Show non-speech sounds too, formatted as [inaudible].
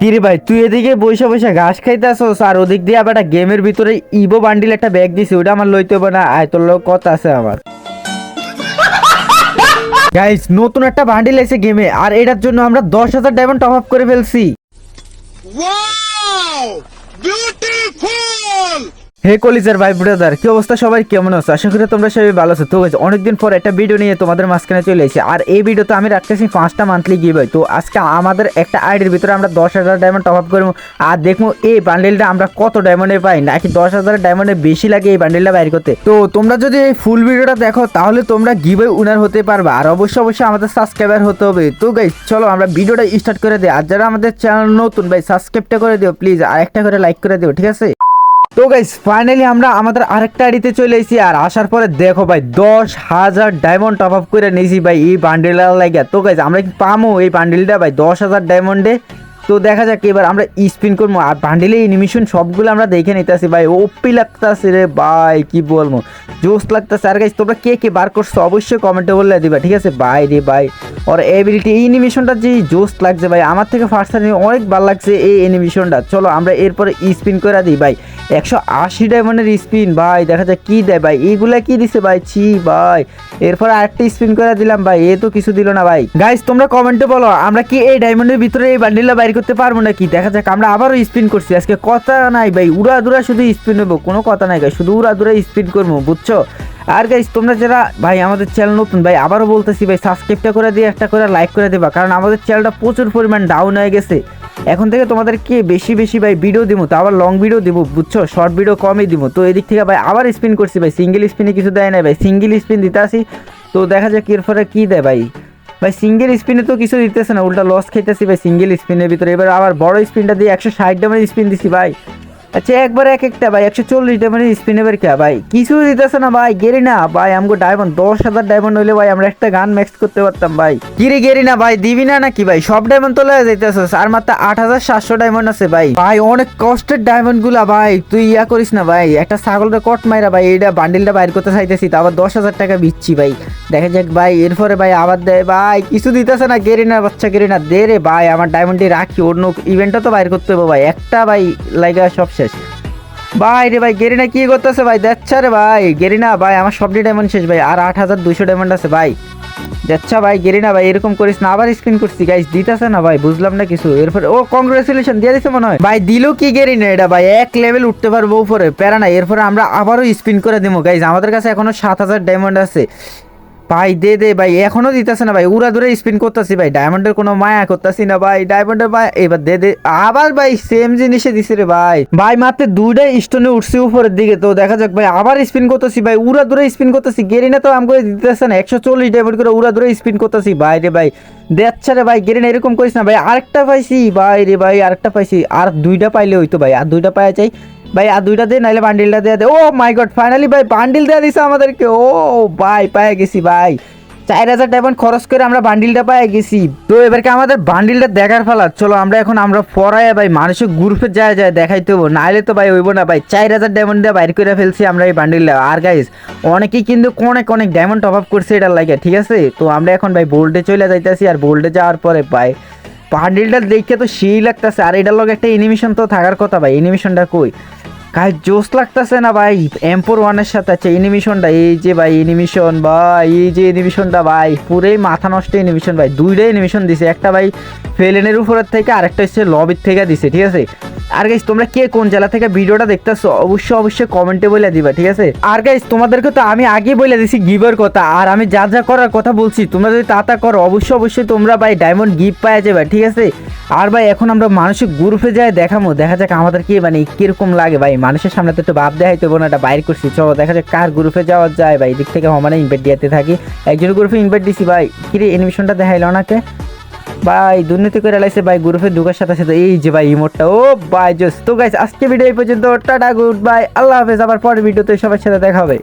কিরে ভাই তুই এদিকে বসে বসে ঘাস খাইতে খাইতেছস আর ওদিক দিয়ে আবার একটা গেমের ভিতরে ইবো বান্ডিল একটা ব্যাগ দিছি ওটা আমার লইতে হবে না। আয় তোর লোক কথা আছে আমার। [laughs] গাইস নতুন একটা বান্ডিল এসে গেমে আর এটার জন্য আমরা দশ হাজার ডায়মন্ড টপ আপ করে ফেলছি! হে কলিজার ভাই ব্রাদার, কি অবস্থা সবাই? কেমন আছো? আশা করি তোমরা সবাই ভালো আছো। তো অনেকদিন পর একটা ভিডিও নিয়ে তোমাদের মাঝখানে চলে এসেছি। আর এই ভিডিওতে আমি রাখতেছি পাঁচটা মান্থলি গিভ তো আজকে আমাদের একটা আইডির ভিতরে আমরা দশ হাজার ডায়মন্ড টপ আপ করব। আর দেখব এই বান্ডেলটা আমরা কত ডায়মন্ডে পাই, নাকি দশ হাজার ডায়মন্ডে বেশি লাগে এই বান্ডেলটা বাইর করতে? তো তোমরা যদি এই ফুল ভিডিওটা দেখো, তাহলে তোমরা গিভ উনার হতে পারবে। আর অবশ্যই অবশ্যই আমাদের সাবস্ক্রাইবার হতে হবে। তো গাইজ চলো আমরা ভিডিওটা স্টার্ট করে দিই। আর যারা আমাদের চ্যানেল নতুন, ভাই সাবস্ক্রাইবটা করে দিও প্লিজ আর একটা করে লাইক করে দিও, ঠিক আছে? তো গাইস ফাইনালি আমরা আমাদের আরেকটা আইডিতে চলে এসেছি আর আসার পরে দেখো ভাই, দশ হাজার ডায়মন্ড টপ আপ করে নিয়েছি ভাই এই বান্ডেল লাগে তো গাইস আমরা কি পামো এই বান্ডেলটা ভাই? দশ হাজার ডায়মন্ডে তো দেখা যাক, এবার আমরা স্পিন করব। আর বান্ডেলে এনিমেশন সবগুলো আমরা দেখে নিতেছি। ভাই ওপি লাগতেছে রে ভাই, কি বলব? জোস লাগতেছে। আর গাইস তোমরা কে কে বার করছ অবশ্যই কমেন্টে বললে দিবা, ঠিক আছে? ভাই রে ভাই, ওর এবিলিটি এই অ্যানিমেশনটা যে জোস লাগছে ভাই, আমার থেকে ফার্স্ট অনেক ভালো লাগছে এই অ্যানিমেশনটা চলো, আমরা এরপরে স্পিন করে দিই ভাই। একশো আশি ডায়মন্ডের স্পিন ভাই, দেখা যাক কি দেয় ভাই। এইগুলা কি দিছে ভাই? ছি ভাই, এরপর আরেকটা স্পিন করে দিলাম ভাই, এ তো কিছু দিল না ভাই। গাইস তোমরা কমেন্টে বলো, আমরা কি এই ডায়মন্ডের ভিতরে এই বান্ডিলটা বাইর করতে পারব নাকি? দেখা যাক, আমরা আবারও স্পিন করছি। আজকে কথা নাই ভাই, উড়া দুরা শুধু স্পিন নেব, কোনো কথা নাই ভাই শুধু উড়া দুরা স্পিন করব, বুঝছ? আর গাইস তোমরা যারা, ভাই, আমাদের চ্যানেল নতুন, ভাই, আবারও বলতেছি ভাই সাবস্ক্রাইবটা করে দিয়ে একটা করে লাইক করে দেবা, কারণ আমাদের চ্যানেলটা প্রচুর পরিমাণ ডাউন হয়ে গেছে। এখন থেকে তোমাদেরকে বেশি বেশি, ভাই ভিডিও দিব তো আবার লং ভিডিও দিব বুঝছ? শর্ট ভিডিও কমই দিব তো এদিক থেকে ভাই, আবার স্পিন করছি ভাই সিঙ্গেল স্পিনে কিছু দেয় না ভাই সিঙ্গেল স্পিন দিতে আসি। তো দেখা যাক এরপরে কী দেয় ভাই। ভাই সিঙ্গেল স্পিনে তো কিছু দিতেছে না, উল্টা লস খেতেছি ভাই সিঙ্গেল স্পিনের ভিতরে। এবার আবার বড় স্পিনটা দিয়ে একশো ষাট ডামের স্পিন দিছি ভাই। আচ্ছা একবার এক একটা ভাই, একশো চল্লিশ ডায়মন্ডের স্পিন এবার কে ভাই কিছু দিতেছে না, ভাই, গেরি না, ভাই আমাকে ডায়মন্ড দশ হাজার ডায়মন্ড হইলে, ভাই, আমরা একটা গান ম্যাক্স করতে পারতাম, ভাই। কিরে গেরি না, ভাই, দিবি না নাকি, ভাই? সব ডায়মন্ড তোলা যাইতেছে, আর মাত্র আট হাজার সাতশো ডায়মন্ড আছে, ভাই। ভাই, অনেক কষ্টের ডায়মন্ডগুলা, ভাই, তুই ইয়া করিস না, ভাই, একটা ছাগলটা কট মাইরা, ভাই এইটা বান্ডিলটা বাইর করতে চাইতেছি, তো আবার দশ হাজার টাকা বিচ্ছি ভাই। দেখা যাক, ভাই, এরপরে, ভাই, আবার দেয়, ভাই, কিছু দিতেছে না, গেরি না, বাচ্চা গেরি না, দে রে, ভাই, আমার ডায়মন্ডটি রাখি, অন্য ইভেন্টটা তো বাইর করতে হবে ভাই, একটা, ভাই, লাইগা সব শেষ। ভাই রে ভাই, গেরিনা কি করতেছে ভাই? দেখছা রে ভাই। গেরিনা, ভাই, আমার সবটি ডায়মন্ড শেষ ভাই। আর আট হাজার দুশো ডায়মন্ড আছে ভাই। দেখছা ভাই, গেরিনা ভাই, এরকম করিস না। আবার স্ক্রিন করছি। গাইস দিতেছে না ভাই, বুঝলাম না কিছু। এরপরে, ও কংগ্রেচুলেশন দিয়ে দিছে মনে হয়। ভাই, দিল কি গেরিনা এটা ভাই? এক লেভেল উঠতে পারব উপরে। প্যারা না এরপরে আমরা আবারও স্পিন করে দিব গাইস আমাদের কাছে এখনও সাত হাজার ডায়মন্ড আছে। ভাই, দে দে, ভাই, এখনও দিতেছে না ভাই, উড়া দূরে স্পিন করতেছি ভাই ডায়মন্ডের কোনো মায়া করতেছি না ভাই ডায়মন্ডের ভাই এবার দে দে, আবার ভাই সেম জিনিসে দিছে রে ভাই। ভাই, মাত্র দুইটাই স্টোনে উঠছে উপরের দিকে, তো দেখা যাক ভাই, আবার স্পিন করতেছি ভাই, উড়া ধরে স্পিন করতেছি, গেরিনা তো আমাকে দিতেছে না, একশো চল্লিশ ডায়মন্ড করে উড়া ধরে স্পিন করতেছি, ভাই রে ভাই দেখছে রে ভাই, গেরিনা এরকম করিস না ভাই, আরেকটা পাইছি, ভাই রে ভাই, আরেকটা পাইছি, আর দুইটা পাইলে হইতো ভাই, আর দুইটা পাওয়া চাই ভাই, আর দুইটা দে, নাইলে বান্ডিলটা দেয়া দে। ও মাই গড ফাইনালি ভাই, বান্ডিল দেয়া দিছে আমাদেরকে। ও ভাই, পায়ে গেছি ভাই। চার হাজার ডায়মন্ড খরচ করে আমরা বান্ডিলটা পাই গেছি। তো এবারকে আমাদের বান্ডিলটা দেখার ফেলা চলো, আমরা এখন আমরা ফরায় ভাই, মানুষের গ্রুপে যায় যায় দেখাইতে হব। নাইলে তো ভাই হইব না ভাই। চার হাজার ডায়মন্ড দিয়ে বাইর করে ফেলছি আমরা এই বান্ডিলটা। আর গাইস অনেকেই কিন্তু অনেক অনেক ডায়মন্ড টপ আপ করছে এটার লাগে ঠিক আছে? তো আমরা এখন ভাই বোল্ডে চলে যাইতেছি। আর বোল্ডে যাওয়ার পরে ভাই, বান্ডিলটা দেখে তো সেই লাগতেছে। আর এটার লগে একটা এনিমেশন তো থাকার কথা ভাই। এনিমেশনটা কই? গাই জোস লাগতেছে না ভাই? এম এম্পোর ওয়ানের সাথে আছে এনিমিশনটা এই যে ভাই এনিমিশন ভাই, এই যে এনিমিশনটা ভাই, পুরোই মাথা নষ্ট এনিমিশন ভাই, দুইটাই এনিমিশন দিছে, একটা ভাই ফেলেনের উপরের থেকে, আরেকটা হচ্ছে লবির থেকে দিছে, ঠিক আছে? আর গাইস তোমরা কে কোন জেলা থেকে ভিডিওটা দেখতেছো, অবশ্যই অবশ্যই কমেন্টে বলে দিবা, ঠিক আছে? আর গাইস তোমাদেরকে তো আমি আগে বলে দিছি গিভের কথা, আর আমি যা যা করার কথা বলছি, তোমরা যদি তা তা করো, অবশ্যই অবশ্যই তোমরা ভাই ডায়মন্ড গিফট পাওয়া যাবে, ঠিক আছে? আর ভাই, এখন আমরা মানুষের গ্রুপে যায় দেখামো, দেখা যাক আমাদের কি মানে কীরকম লাগে ভাই। মানুষের সামনে তো একটু ভাব দেখাইতে বোন একটা বাইর করছি। চলো, দেখা যাক কার গ্রুপে যাওয়া যায় ভাই। এদিক থেকে সমানে ইনভাইট দিতে থাকি। একজন গ্রুপে ইনভাইট দিছি ভাই। কিরে এনিমেশনটা দেখাইলো ওনাকে ভাই, দুর্নীতি করে লাইছে ভাই গ্রুপে ঢুকার সাথে সাথে এই যে ভাই ইমোটটা ও ভাই, জোস। তো গাইস আজকে ভিডিও এই পর্যন্ত। টাটা গুড বাই আল্লাহ হাফেজ। আবার পরের ভিডিওতে সবার সাথে দেখা হবে।